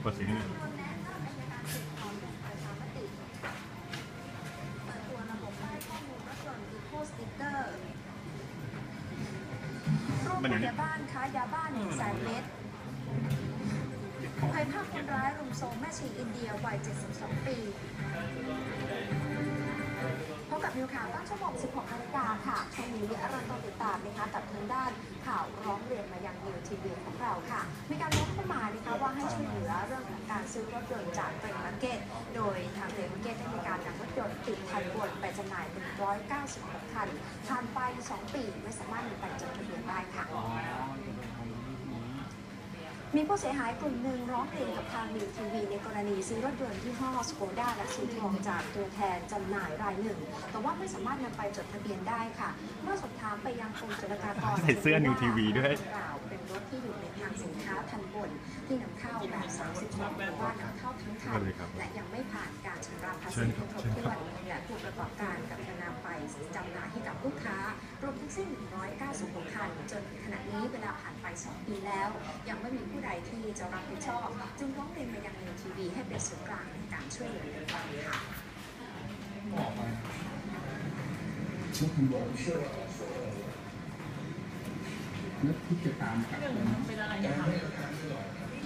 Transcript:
เปิดเสียงให้หน่อยแนะนำอัยการสืบถอนแบบประชามติเปิดตัวระบบป้ายข้อมูลรถยนต์อีโคสติกเกอร์ร่วมพยาบ้านค้ายาบ้าหนึ่งแสนเม็ดภัยภาพคนร้ายรุมโทรมแม่ชีอินเดียวัย 72 ปีพบกับนิวข่าวตั้งชั่วโมง16นาฬิกาค่ะช่วงนี้เราต้องติดตามนะคะกับทางด้านข่าวร้องเรียนมายังนิวทีวีของเราค่ะ มีการร้องเข้า มานะคะว่าให้ช่วยเหลือเรื่องของการซื้อรถยนต์จากเฟรนมาร์เก็ต โดยทางเฟรนมาร์เก็ตได้มีการนำรถยนต์ติดทันบนไปจำหน่ายเป็น196 คันผ่านไป 2 ปีไม่สามารถนำไปจดทะเบียนได้ค่ะมีผู้เสียหายกลุ่มหนึ่งร้องเรียนกับทางมิวทีวีในกรณีซื้อรถยนต์ยี่ห้อสโกด้าและสีทองจากตัวแทนจำหน่ายรายหนึ่ง แต่ว่าไม่สามารถนำไปจดทะเบียนได้ค่ะ เมื่อสอบถามไปยังกรมศุลกากรใส่เสื้อ New TV ด้วยกล่าวเป็นรถที่อยู่ในทาง สินค้าทันบนที่นำเข้าแบบ32หรือว่านำเข้าทั้งคันเลยครับและยังไม่ผ่านการชำระภาเชิษีญครับครบเชิญถ้ครัวบนและผู้ประกอบการกับจะนำไปจำหน่ายให้กับลูกค้ารวมทั้งสิ้น 196 คัน จนขณะนี้เวลาผ่านไป 2 ปีแล้ว ยังไม่มีผู้ใดที่จะรับผิดชอบ จึงร้องเรียนมายังนิวทีวีให้เป็นศูนย์กลางในการช่วยเหลือในครั้งนี้ค่ะ นึกที่จะตามกลับเป็นอะไรอะคะ